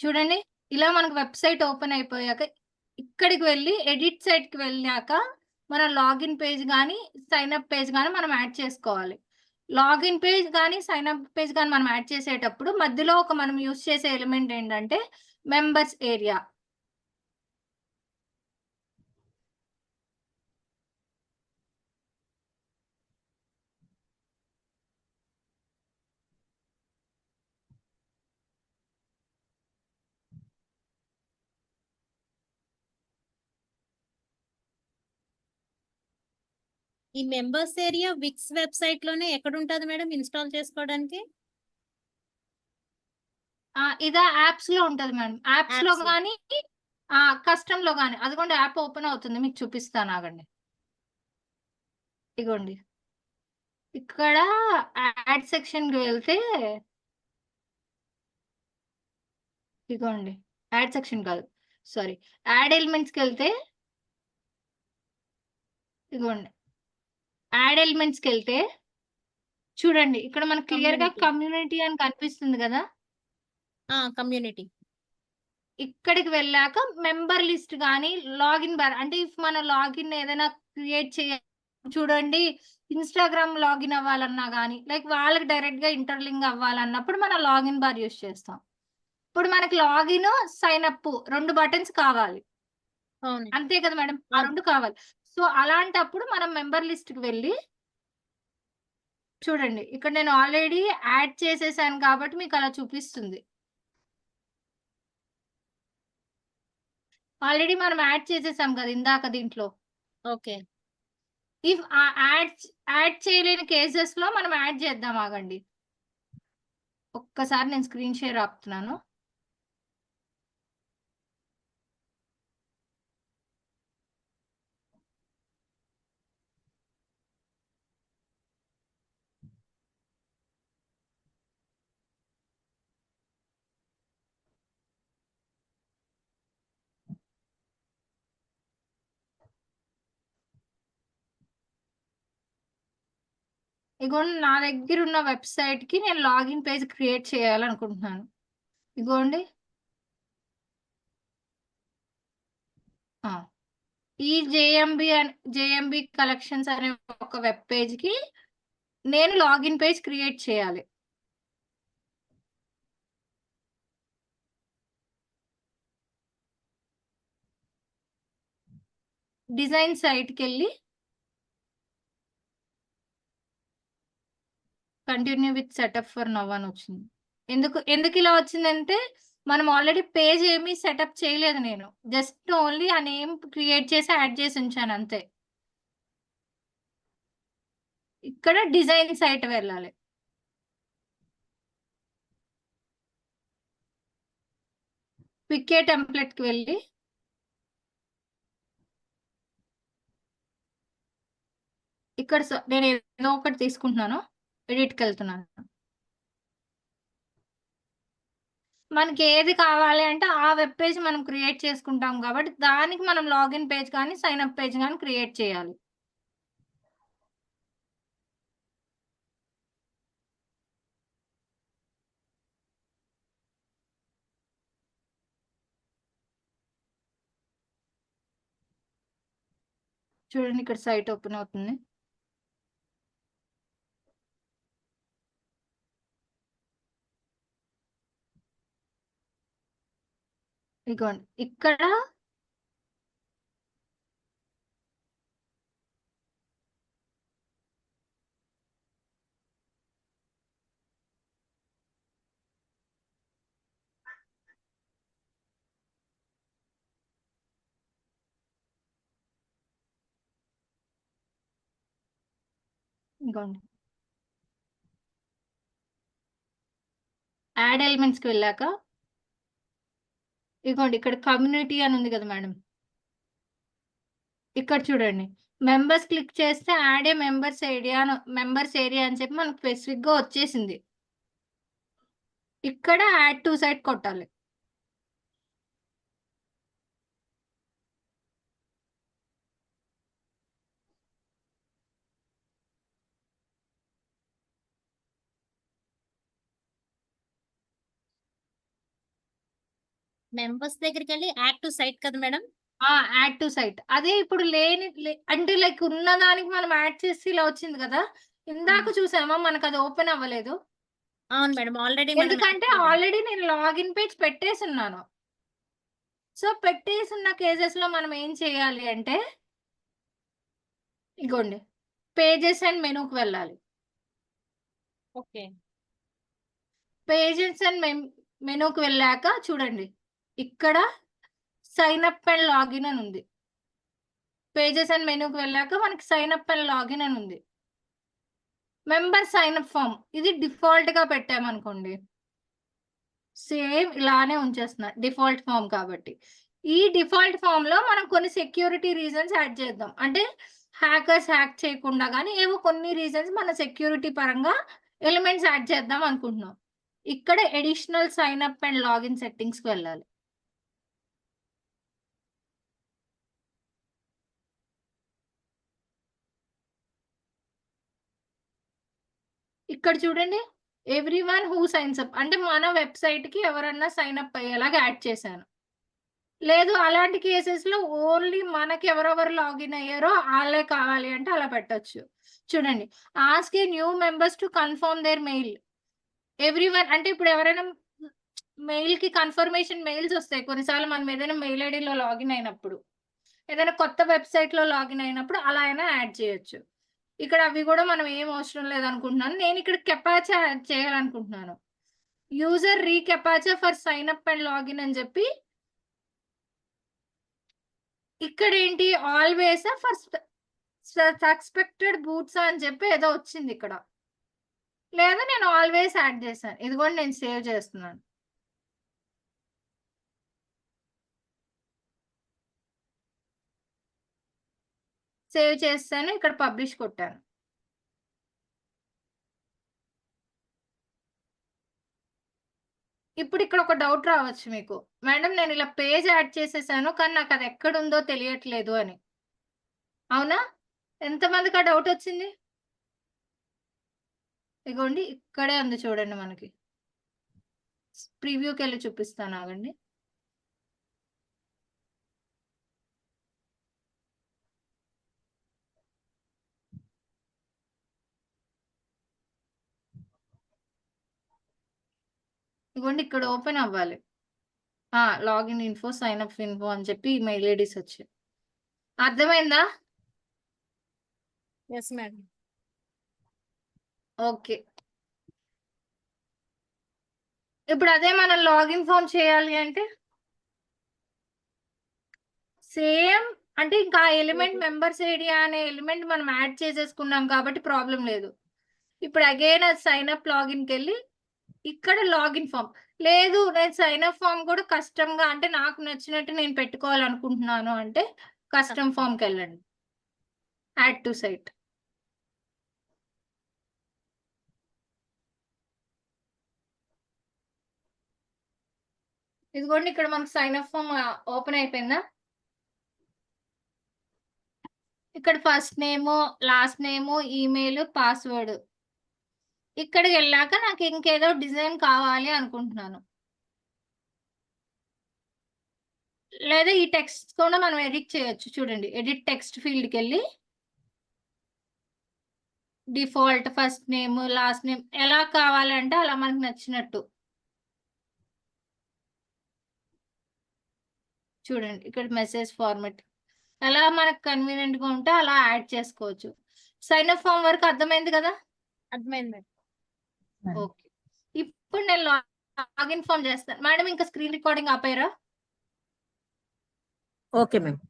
చూడండి ఇలా మనకు వెబ్సైట్ ఓపెన్ అయిపోయాక ఇక్కడికి వెళ్ళి ఎడిట్ సైట్కి వెళ్ళాక మన లాగిన్ పేజ్ కానీ సైన్ అప్ పేజ్ కానీ మనం యాడ్ చేసుకోవాలి. లాగిన్ పేజ్ కానీ సైన్ అప్ పేజ్ కానీ మనం యాడ్ చేసేటప్పుడు మధ్యలో ఒక మనం యూస్ చేసే ఎలిమెంట్ ఏంటంటే మెంబర్స్ ఏరియా. ఈ మెంబర్స్ ఏరియా విక్స్ వెబ్సైట్లోనే ఎక్కడ ఉంటది మేడం ఇన్స్టాల్ చేసుకోవడానికి? ఇదా యాప్స్లో ఉంటది మేడం. యాప్స్లో. కానీ కస్టమ్లో కానీ అదిగోండి యాప్ ఓపెన్ అవుతుంది. మీకు చూపిస్తాను ఆగండి. ఇగోండి. ఇక్కడ యాడ్ సెక్షన్కి వెళ్తే ఇగోండి. యాడ్ సెక్షన్ కాదు. సారీ. యాడ్ ఎలిమెంట్స్కి వెళ్తే ఇగోండి. యాడ్ ఎలిమెంట్స్కి వెళ్తే చూడండి ఇక్కడ మనకు క్లియర్గా. కమ్యూనిటీ అని కనిపిస్తుంది కదా? కమ్యూనిటీ ఇక్కడికి వెళ్ళాక మెంబర్ లిస్ట్ కానీ లాగిన్ బార్ అంటే ఇఫ్ మన లాగిన్ ఏదైనా క్రియేట్ చేయ చూడండి ఇన్స్టాగ్రామ్ లాగిన్ అవ్వాలన్నా కానీ లైక్ వాళ్ళకి డైరెక్ట్గా ఇంటర్లింక్ అవ్వాలన్నప్పుడు మనం లాగిన్ బార్ యూస్ చేస్తాం. ఇప్పుడు మనకి లాగిన్ సైన్ అప్ రెండు బటన్స్ కావాలి. అంతే కదా మేడం? ఆ. రెండు కావాలి. సో అలాంటప్పుడు మనం మెంబర్ లిస్ట్కి వెళ్ళి చూడండి ఇక్కడ నేను ఆల్రెడీ యాడ్ చేసేసాను కాబట్టి మీకు అలా చూపిస్తుంది. ఆల్రెడీ మనం యాడ్ చేసేసాం కదా ఇందాక దీంట్లో. ఓకే. ఇఫ్ యాడ్ యాడ్ చేయలేని కేసెస్లో మనం యాడ్ చేద్దాం ఆగండి. ఒక్కసారి నేను స్క్రీన్ షేర్ ఆపుతున్నాను. ఇగోండి నా దగ్గర ఉన్న వెబ్సైట్కి నేను లాగిన్ పేజ్ క్రియేట్ చేయాలనుకుంటున్నాను. ఇగోండి. ఈ జేఎంబి జేఎంబి కలెక్షన్స్ అనే ఒక వెబ్ పేజ్కి నేను లాగిన్ పేజ్ క్రియేట్ చేయాలి. డిజైన్ సైట్కి వెళ్ళి continue with setup for now అని వచ్చింది. ఎందుకు ఎందుకు ఇలా వచ్చిందంటే మనం ఆల్రెడీ పేజ్ ఏమీ సెటప్ చేయలేదు నేను. జస్ట్ ఓన్లీ ఆ నేమ్ క్రియేట్ చేసి యాడ్ చేసి ఉంచాను అంతే. ఇక్కడ డిజైన్ సైట్ వెళ్ళాలి. పిక్కే టెంప్లెట్కి వెళ్ళి ఇక్కడ నేను ఏదో ఒకటి తీసుకుంటున్నాను. ఎడిట్కి వెళ్తున్నాను మనకి ఏది కావాలి అంటే ఆ వెబ్ పేజ్ మనం క్రియేట్ చేసుకుంటాం కాబట్టి దానికి మనం లాగిన్ పేజ్ కానీ సైన్ అప్ పేజ్ కానీ క్రియేట్ చేయాలి. చూడండి ఇక్కడ సైట్ ఓపెన్ అవుతుంది. ఇగోండి. ఇక్కడ యాడ్ ఎలిమెంట్స్కి వెళ్ళాక ఇదిగోండి ఇక్కడ కమ్యూనిటీ అని ఉంది కదా మేడం. ఇక్కడ చూడండి మెంబర్స్ క్లిక్ చేస్తే add a members area members area అని చెప్పి మనకు స్పెసిఫిక్గా వచ్చేసింది. ఇక్కడ యాడ్ టు సైడ్ కొట్టాలి. మెంబర్స్ దగ్గరికి వెళ్ళి యాక్టివ్ సైట్ కదా మేడం? ఆ యాడ్ టు సైట్. అదే ఇప్పుడు లేని అంటే లైక్ ఉన్న దానికి మనం యాడ్ చేసి ఇలా వచ్చింది కదా? ఇందాక చూసామా? మనకు అది ఓపెన్ అవ్వలేదు. అవును మేడం ఆల్రెడీ ఎందుకంటే ఆల్రెడీ నేను లాగిన్ పేజ్ పెట్టేసి ఉన్నాను సో పెట్టేసి ఉన్న కేసెస్లో మనం ఏం చేయాలి అంటే ఇగోండి పేజెస్ అండ్ మెనూకి వెళ్ళాలి. ఓకే. పేజెస్ అండ్ మెనూకి వెళ్ళాక చూడండి. ఇక్కడ సైన్ అప్ అండ్ లాగిన్ అని ఉంది. పేజెస్ అండ్ మెనూకి వెళ్ళాక మనకి సైన్ అప్ అండ్ లాగిన్ అని ఉంది. మెంబర్ సైన్ అప్ ఫామ్ ఇది డిఫాల్ట్గా పెట్టామనుకోండి సేమ్ ఇలానే ఉంచేస్తున్నా. డిఫాల్ట్ ఫామ్ కాబట్టి. ఈ డిఫాల్ట్ ఫామ్లో మనం కొన్ని సెక్యూరిటీ రీజన్స్ యాడ్ చేద్దాం. అంటే హ్యాకర్స్ హ్యాక్ చేయకుండా కానీ ఏవో కొన్ని రీజన్స్ మన సెక్యూరిటీ పరంగా ఎలిమెంట్స్ యాడ్ చేద్దాం అనుకుంటున్నాం. ఇక్కడ additional sign up and login సెట్టింగ్స్కి వెళ్ళాలి. ఇక్కడ చూడండి. Every one who signs up అంటే మన వెబ్సైట్కి ఎవరన్నా సైన్ అప్ అయ్యేలాగా యాడ్ చేశాను. లేదు అలాంటి కేసెస్లో ఓన్లీ మనకి ఎవరెవరు లాగిన్ అయ్యారో వాళ్ళే కావాలి అంటే అలా పెట్టచ్చు. చూడండి. Ask a new members to confirm their mail every one అంటే ఇప్పుడు ఎవరైనా మెయిల్కి కన్ఫర్మేషన్ మెయిల్స్ వస్తాయి. కొన్నిసార్లు మనం ఏదైనా మెయిల్ ఐడిలో లాగిన్ అయినప్పుడు. ఏదైనా కొత్త వెబ్సైట్లో లాగిన్ అయినప్పుడు అలా అయినా యాడ్ చేయొచ్చు. ఇక్కడ అవి కూడా మనం ఏం అవసరం లేదనుకుంటున్నాను. నేను ఇక్కడ కెపాచా యాడ్ చేయాలనుకుంటున్నాను. User recaptcha for sign up and login అని చెప్పి ఇక్కడ ఏంటి? ఆల్వేస్ ఫర్ సస్పెక్టెడ్ బూట్స్ అని చెప్పి ఏదో వచ్చింది ఇక్కడ. లేదా నేను ఆల్వేస్ యాడ్ చేశాను. ఇది కూడా నేను సేవ్ చేస్తున్నాను. సేవ్ చేస్తాను ఇక్కడ పబ్లిష్ కొట్టాను. ఇప్పుడు ఇక్కడ ఒక డౌట్ రావచ్చు మీకు. మేడం నేను ఇలా పేజ్ యాడ్ చేసేసాను కానీ నాకు అది ఎక్కడుందో తెలియట్లేదు అని. అవునా? ఎంతమందికి ఆ డౌట్ వచ్చింది? ఇగోండి ఇక్కడే ఉంది చూడండి మనకి. ప్రివ్యూకి వెళ్ళి చూపిస్తాను ఆగండి. ఇగోండి ఇక్కడ ఓపెన్ అవ్వాలి. Login info sign up info అని చెప్పి మెయిల్ ఐడీస్ వచ్చాయి అర్థమైందా? Yes madam okay. ఇప్పుడు అదే మనం లాగిన్ ఫామ్ చేయాలి అంటే? సేమ్ అంటే ఇంకా ఎలిమెంట్ మెంబర్స్ ఏరియా అనే ఎలిమెంట్ మనం యాడ్ చేసేసుకున్నాం కాబట్టి ప్రాబ్లం లేదు. ఇప్పుడు అగైన్ అది సైన్ అప్ లాగిన్కి వెళ్ళి ఇక్కడ లాగిన్ ఫామ్. లేదు నేను సైన్ అప్ ఫామ్ కూడా కస్టమ్గా అంటే నాకు నచ్చినట్టు నేను పెట్టుకోవాలనుకుంటున్నాను అంటే కస్టమ్ ఫామ్కి వెళ్ళండి. యాడ్ టు సైట్ ఇదిగోండి ఇక్కడ మనకు సైన్ అప్ ఫామ్ ఓపెన్ అయిపోయిందా? ఇక్కడ first name last name email password. ఇక్కడికి వెళ్ళాక నాకు ఇంకేదో డిజైన్ కావాలి అనుకుంటున్నాను. లేదా ఈ టెక్స్ట్ కూడా మనం ఎడిట్ చేయొచ్చు చూడండి. ఎడిట్ టెక్స్ట్ ఫీల్డ్కి వెళ్ళి default first name last name ఎలా కావాలంటే అలా మనకు నచ్చినట్టు. చూడండి ఇక్కడ మెసేజ్ ఫార్మెట్. ఎలా మనకు కన్వీనియంట్గా ఉంటే అలా యాడ్ చేసుకోవచ్చు. సైన్ అప్ ఫామ్ వరకు అర్థమైంది కదా? అర్థమైంది ఓకే. ఇప్పుడు నేను లాగిన్ ఫామ్ చేస్తాను. మేడం ఇంకా స్క్రీన్ రికార్డింగ్ ఆపారా? Okay ma'am.